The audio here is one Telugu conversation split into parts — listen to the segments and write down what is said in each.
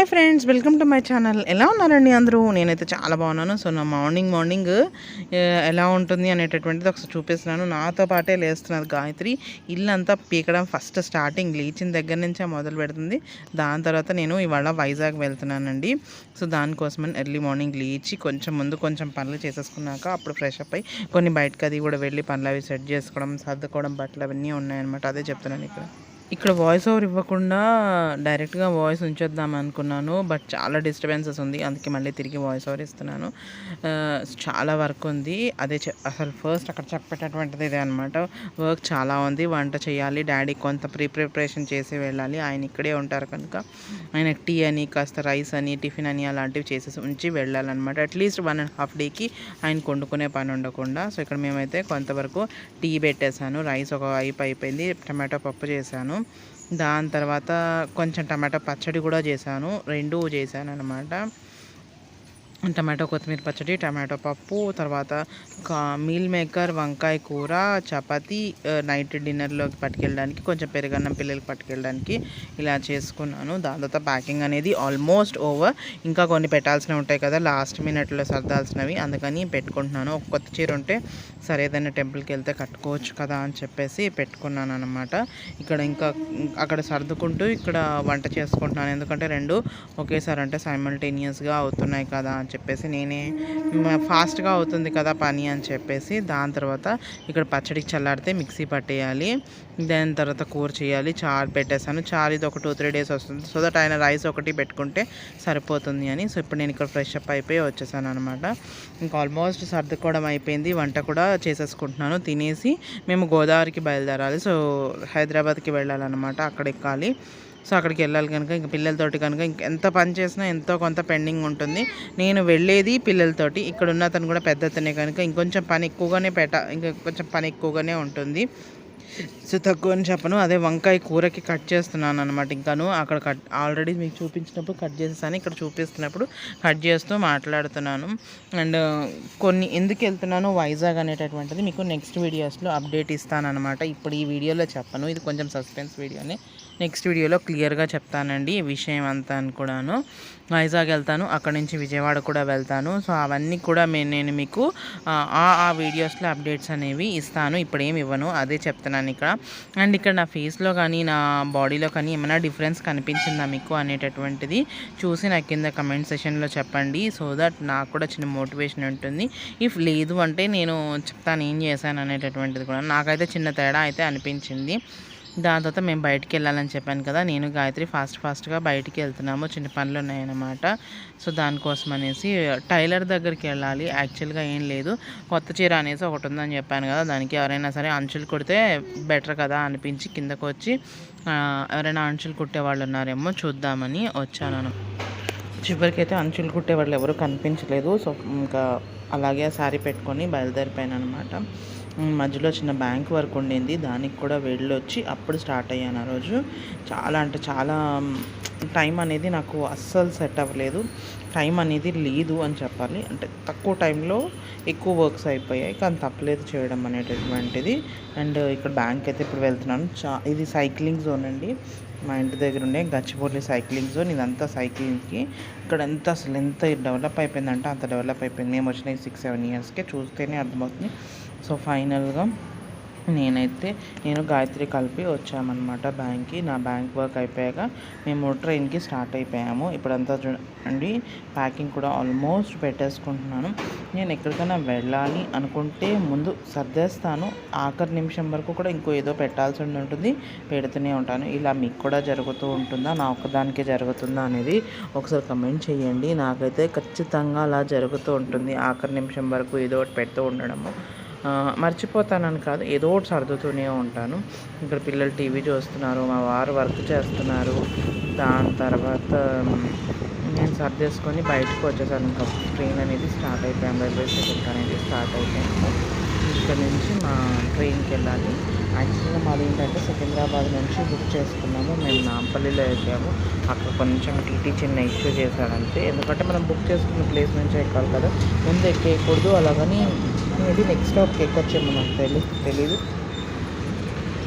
Hi friends welcome to my channel. ఎలా ఉన్నారండి అందరూ? నేనైతే చాలా బాగున్నాను. సో నా మార్నింగ్ మార్నింగ్ ఎలా ఉంటుంది అనేటటువంటిది ఒకసారి చూపిస్తున్నాను. నాతో పాటే లేస్తున్నది గాయత్రి. ఇల్లు అంతా పీకడం ఫస్ట్ స్టార్టింగ్ లేచిన దగ్గర నుంచే మొదలు పెడుతుంది. దాని తర్వాత నేను ఇవాళ వైజాగ్ వెళ్తున్నానండి. సో దానికోసమని ఎర్లీ మార్నింగ్ లేచి కొంచెం ముందు కొంచెం పనులు చేసేసుకున్నాక అప్పుడు ఫ్రెష్ అప్ అయ్యి కొన్ని బయటకు అది కూడా వెళ్ళి పనులు అవి సెట్ చేసుకోవడం సర్దుకోవడం బట్టలు అవన్నీ ఉన్నాయన్నమాట. అదే చెప్తున్నాను ఇక్కడ. ఇక్కడ వాయిస్ ఓవర్ ఇవ్వకుండా డైరెక్ట్గా వాయిస్ ఉంచేద్దాం అనుకున్నాను బట్ చాలా డిస్టర్బెన్సెస్ ఉంది. అందుకే మళ్ళీ తిరిగి వాయిస్ ఓవర్ ఇస్తున్నాను. చాలా వర్క్ ఉంది. అదే చె- అసలు ఫస్ట్ అక్కడ చెప్పేటటువంటిది ఇదే అనమాట వర్క్ చాలా ఉంది. వంట చేయాలి. డాడీ కొంత ప్రీ ప్రిపరేషన్ చేసి వెళ్ళాలి. ఆయన ఇక్కడే ఉంటారు కనుక ఆయన టీ అని కాస్త రైస్ అని టిఫిన్ అని అలాంటివి చేసేసి ఉంచి వెళ్ళాలన్నమాట. అట్లీస్ట్ వన్ అండ్ హాఫ్ డేకి ఆయన వండుకునే పని ఉండకుండా. సో ఇక్కడ మేమైతే కొంతవరకు టీ పెట్టేశాను. రైస్ ఒక వైపు అయిపోయింది. టమాటో పప్పు చేశాను. దాని తర్వాత కొంచెం టమాటా పచ్చడి కూడా చేశాను. రెండు చేశాను అనమాట టమాటో కొత్తిమీర పచ్చడి టమాటో పప్పు తర్వాత కా మీల్ మేకర్ వంకాయ కూర చపాతి నైట్ డిన్నర్లోకి పట్టుకెళ్ళడానికి కొంచెం పెరుగన్నం పిల్లలకి పట్టుకెళ్ళడానికి ఇలా చేసుకున్నాను. దాని తర్వాత ప్యాకింగ్ అనేది ఆల్మోస్ట్ ఓవర్ ఇంకా కొన్ని పెట్టాల్సినవి ఉంటాయి కదా లాస్ట్ మినిట్లో సర్దాల్సినవి. అందుకని పెట్టుకుంటున్నాను. ఒక కొత్త చీర ఉంటే సరే ఏదైనా టెంపుల్కి వెళ్తే కట్టుకోవచ్చు కదా అని చెప్పేసి పెట్టుకున్నాను అనమాట ఇక్కడ ఇంకా అక్కడ సర్దుకుంటూ ఇక్కడ వంట చేసుకుంటున్నాను. ఎందుకంటే రెండు ఒకేసారి అంటే సైమల్టేనియస్గా అవుతున్నాయి కదా అని చెప్పేసి నేనే ఫాస్ట్గా అవుతుంది కదా పని అని చెప్పేసి దాని తర్వాత ఇక్కడ పచ్చడికి చల్లారితే మిక్సీ పట్టేయాలి. దాని తర్వాత కూర చేయాలి చారు పెట్టేశాను. చారు ఇది ఒక టూ త్రీ డేస్ వస్తుంది. సో దట్ ఆయన రైస్ ఒకటి పెట్టుకుంటే సరిపోతుంది అని. సో ఇప్పుడు నేను ఇక్కడ ఫ్రెష్ అప్ అయిపోయి వచ్చేసాను అనమాట ఇంకా ఆల్మోస్ట్ సర్దుకోవడం అయిపోయింది. వంట కూడా చేసేసుకుంటున్నాను. తినేసి మేము గోదావరికి బయలుదేరాలి. సో హైదరాబాద్కి వెళ్ళాలన్నమాట. అక్కడ ఎక్కాలి సో అక్కడికి వెళ్ళాలి కనుక ఇంక పిల్లలతోటి కనుక ఇంక ఎంత పని చేసినా ఎంతో కొంత పెండింగ్ ఉంటుంది. నేను వెళ్ళేది పిల్లలతోటి ఇక్కడ ఉన్న అతను కూడా పెద్ద అతనే కనుక ఇంకొంచెం పని ఎక్కువగానే పెట్ట ఇంకా కొంచెం పని ఎక్కువగానే ఉంటుంది. సో తక్కువ అని చెప్పను. అదే వంకాయ కూరకి కట్ చేస్తున్నాను అనమాట ఇంకాను అక్కడ కట్ ఆల్రెడీ మీకు చూపించినప్పుడు కట్ చేసేసాను. ఇక్కడ చూపిస్తున్నప్పుడు కట్ చేస్తూ మాట్లాడుతున్నాను. అండ్ కొన్ని ఎందుకు వెళ్తున్నాను వైజాగ్ అనేటటువంటిది మీకు నెక్స్ట్ వీడియోస్లో అప్డేట్ ఇస్తానమాట ఇప్పుడు ఈ వీడియోలో చెప్పను. ఇది కొంచెం సస్పెన్స్ వీడియోనే. నెక్స్ట్ వీడియోలో క్లియర్గా చెప్తానండి ఈ విషయం అంతా అని కూడాను. వైజాగ్ వెళ్తాను. అక్కడ నుంచి విజయవాడ కూడా వెళ్తాను. సో అవన్నీ కూడా నేను మీకు ఆ ఆ- ఆ వీడియోస్లో అప్డేట్స్ అనేవి ఇస్తాను. ఇప్పుడు ఏమి ఇవ్వను. అదే చెప్తున్నాను. ఇక్కడ. అండ్ ఇక్కడ నా ఫేస్లో కానీ నా బాడీలో కానీ ఏమైనా డిఫరెన్స్ కనిపించిందా మీకు అనేటటువంటిది చూసి నా కింద కమెంట్ సెషన్లో చెప్పండి. సో దట్ నాకు కూడా చిన్న మోటివేషన్ ఉంటుంది. ఇఫ్ లేదు అంటే నేను చెప్తాను ఏం చేశాను అనేటటువంటిది కూడా. నాకైతే చిన్న తేడా అయితే అనిపించింది. దాని తర్వాత మేము బయటికి వెళ్ళాలని చెప్పాను కదా నేను గాయత్రి ఫాస్ట్ ఫాస్ట్గా బయటికి వెళ్తున్నాము. చిన్న పనులు ఉన్నాయన్నమాట. సో దానికోసం అనేసి టైలర్ దగ్గరికి వెళ్ళాలి. యాక్చువల్గా ఏం లేదు. కొత్త చీర అనేసి ఒకటి ఉందని చెప్పాను కదా దానికి ఎవరైనా సరే అంచులు కుడితే బెటర్ కదా అనిపించి కిందకు వచ్చి ఎవరైనా అంచులు కుట్టే వాళ్ళు ఉన్నారేమో చూద్దామని వచ్చాను చివరికైతే అంచులు కుట్టే వాళ్ళు ఎవరు కనిపించలేదు. సో ఇంకా అలాగే శారీ పెట్టుకొని బయలుదేరిపోయాను అనమాట మధ్యలో చిన్న బ్యాంక్ వర్క్ ఉండింది. దానికి కూడా వెళ్ళొచ్చి అప్పుడు స్టార్ట్ అయ్యాను ఆ రోజు. చాలా అంటే చాలా టైం అనేది నాకు అస్సలు సెట్ అవ్వలేదు. టైం అనేది లేదు అని చెప్పాలి. అంటే తక్కువ టైంలో ఎక్కువ వర్క్స్ అయిపోయాయి. కానీ తప్పలేదు చేయడం అనేటటువంటిది. అండ్ ఇక్కడ బ్యాంక్ అయితే ఇప్పుడు వెళ్తున్నాను. చా ఇది సైక్లింగ్ జోన్ అండి. మా ఇంటి దగ్గర ఉండే గచ్చిబౌలి సైక్లింగ్ జోన్. ఇదంతా సైక్లింగ్కి. ఇక్కడ ఎంత అసలు ఎంత డెవలప్ అయిపోయిందంటే అంత డెవలప్ అయిపోయింది. మేము వచ్చిన సిక్స్ సెవెన్ ఇయర్స్కే చూస్తేనే అర్థమవుతుంది. సో ఫైనల్గా నేనైతే నేను గాయత్రి కలిపి వచ్చామన్నమాట బ్యాంక్కి. నా బ్యాంక్ వర్క్ అయిపోయాక మేము ట్రైన్కి స్టార్ట్ అయిపోయాము. ఇప్పుడంతా చూడండి ప్యాకింగ్ కూడా ఆల్మోస్ట్ పెట్టేసుకుంటున్నాను. నేను ఎక్కడికైనా వెళ్ళాలి అనుకుంటే ముందు సర్దేస్తాను. ఆఖరి నిమిషం వరకు కూడా ఇంకో ఏదో పెట్టాల్సి ఉంటుంది. పెడుతూనే ఉంటాను. ఇలా మీకు కూడా జరుగుతూ ఉంటుందా? నా ఒక్కదానికే జరుగుతుందా అనేది ఒకసారి కమెంట్ చేయండి. నాకైతే ఖచ్చితంగా అలా జరుగుతూ ఉంటుంది. ఆఖరి నిమిషం వరకు ఏదో ఒకటి పెడుతూ ఉండడము. మర్చిపోతానని కాదు ఏదో ఒకటి సర్దుతూనే ఉంటాను. ఇక్కడ పిల్లలు టీవీ చూస్తున్నారు మా వారు వర్క్ చేస్తున్నారు. దాని తర్వాత నేను సర్దేసుకొని బయటకు వచ్చేసాను. ఇంకా ట్రైన్ అనేది స్టార్ట్ అయిపోయాం రైల్వే స్టేషన్కి అనేది స్టార్ట్ అయిపోయాను. ఇక్కడ నుంచి మా ట్రైన్కి వెళ్ళాలి. యాక్చువల్గా మాది ఏంటంటే సికింద్రాబాద్ నుంచి బుక్ చేసుకున్నాము. మేము నాంపల్లిలో ఎక్కాము. అక్కడ కొంచెం టీటీ చిన్న ఇష్యూ చేశాడంతే. ఎందుకంటే మనం బుక్ చేసుకున్న ప్లేస్ నుంచి ఎక్కాలి కదా. ముందు ఎక్కేయకూడదు అలాగని మేబీ నెక్స్ట్ స్టాప్కి ఎక్కొచ్చేమో నాకు తెలి తెలీదు.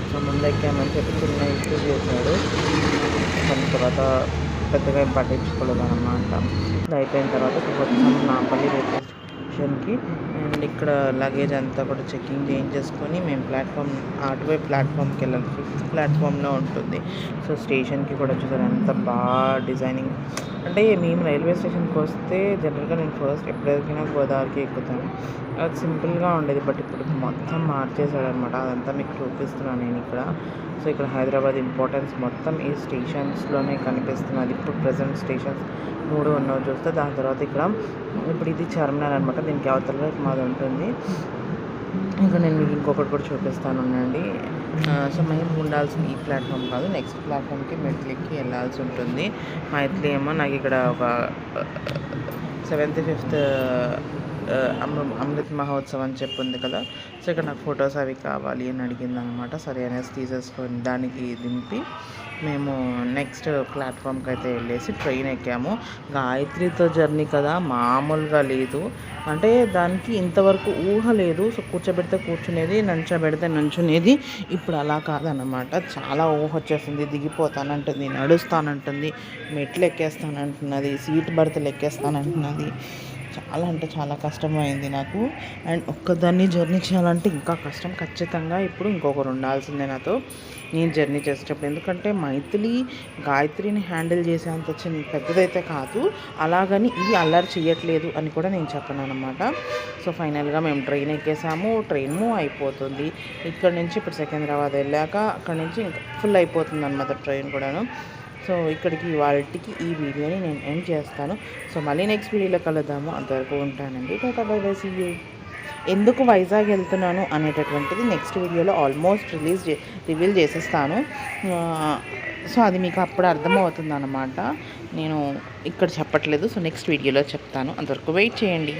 సో ముందు ఎక్కామని చెప్పి చిన్న ఇష్యూ చేశాడు. దాని తర్వాత పెద్దగా ఏం పట్టించుకోలేదు అనమాట అయిపోయిన తర్వాత ఇక్కడికి వచ్చాము నాంపల్లి రేపు సెక్షన్కి. అండ్ ఇక్కడ లగేజ్ అంతా కూడా చెకింగ్ చేయించేసుకొని మేము ప్లాట్ఫామ్ అటువైపు ప్లాట్ఫామ్కి వెళ్ళాలి. ఫిఫ్త్ ప్లాట్ఫామ్లో ఉంటుంది. సో స్టేషన్కి కూడా చూసారు అంత బాగా డిజైనింగ్. అంటే మేము రైల్వే స్టేషన్కి వస్తే జనరల్గా నేను ఫస్ట్ ఎప్పుడైనా గోదావరికి ఎక్కుతాను. అది సింపుల్గా ఉండేది బట్ ఇప్పుడు మొత్తం మార్చేసాడనమాట అదంతా మీకు చూపిస్తున్నాను నేను ఇక్కడ. సో ఇక్కడ హైదరాబాద్ ఇంపార్టెన్స్ మొత్తం ఈ స్టేషన్స్లోనే కనిపిస్తున్నది. ఇప్పుడు ప్రజెంట్ స్టేషన్స్ మూడు ఉన్నవి చూస్తే దాని తర్వాత ఇక్కడ ఇప్పుడు ఇది చార్మినార్ అనమాట దీనికి అవతల మాది ఉంటుంది. ఇంకా నేను మీకు ఇంకొకటి కూడా చూపిస్తాను ఉండండి. సో మేము ఉండాల్సిన ఈ ప్లాట్ఫామ్ కాదు. నెక్స్ట్ ప్లాట్ఫామ్కి మెట్లీకి వెళ్ళాల్సి ఉంటుంది. మైత్లీ ఏమో నాకు ఇక్కడ ఒక సెవెంత్ ఫిఫ్త్ Uh, అమృత్ మహోత్సవం అని చెప్పి ఉంది కదా. సో ఇక్కడ నాకు ఫొటోస్ అవి కావాలి అని అడిగింది అనమాట సరే అనేసి తీసేసుకొని దానికి దింపి మేము నెక్స్ట్ ప్లాట్ఫామ్కి అయితే వెళ్ళేసి ట్రైన్ ఎక్కాము. గాయత్రితో జర్నీ కదా మామూలుగా లేదు. అంటే దానికి ఇంతవరకు ఊహ లేదు. సో కూర్చోబెడితే కూర్చునేది నంచబెడితే నుంచునేది ఇప్పుడు అలా కాదనమాట. చాలా ఊహ వచ్చేసింది. దిగిపోతానంటుంది నడుస్తానంటుంది మెట్లు ఎక్కేస్తానంటున్నది సీట్ బర్త్లు ఎక్కేస్తానంటున్నది చాలా అంటే చాలా కష్టమైంది నాకు. అండ్ ఒక్కదాన్ని జర్నీ చేయాలంటే ఇంకా కష్టం. ఖచ్చితంగా ఇప్పుడు ఇంకొకరు ఉండాల్సిందే నాతో. నేను జర్నీ చేసేటప్పుడు ఎందుకంటే మైథిలి గాయత్రిని హ్యాండిల్ చేసేంత చిన్న పెద్దదైతే కాదు. అలాగని ఇది అల్లరి చేయట్లేదు అని కూడా నేను చెప్పను అనమాట సో ఫైనల్గా మేము ట్రైన్ ఎక్కేసాము. ట్రైన్ మూవ్ అయిపోతుంది. ఇక్కడ నుంచి ఇప్పుడు సికింద్రాబాద్ వెళ్ళాక అక్కడ నుంచి ఇంకా ఫుల్ అయిపోతుంది అనమాట ట్రైన్ కూడాను. సో ఇక్కడికి వాళ్ళకి ఈ వీడియోని నేను ఎండ్ చేస్తాను. సో మళ్ళీ నెక్స్ట్ వీడియోలో కలుద్దాము. అంతవరకు ఉంటానండి. Tata bye bye see you ఎందుకు వైజాగ్ వెళ్తున్నాను అనేటటువంటిది నెక్స్ట్ వీడియోలో ఆల్మోస్ట్ రిలీజ్ రివీల్ చేసేస్తాను. సో అది మీకు అప్పుడు అర్థమవుతుంది అనమాట నేను ఇక్కడ చెప్పట్లేదు. సో నెక్స్ట్ వీడియోలో చెప్తాను. అంతవరకు వెయిట్ చేయండి.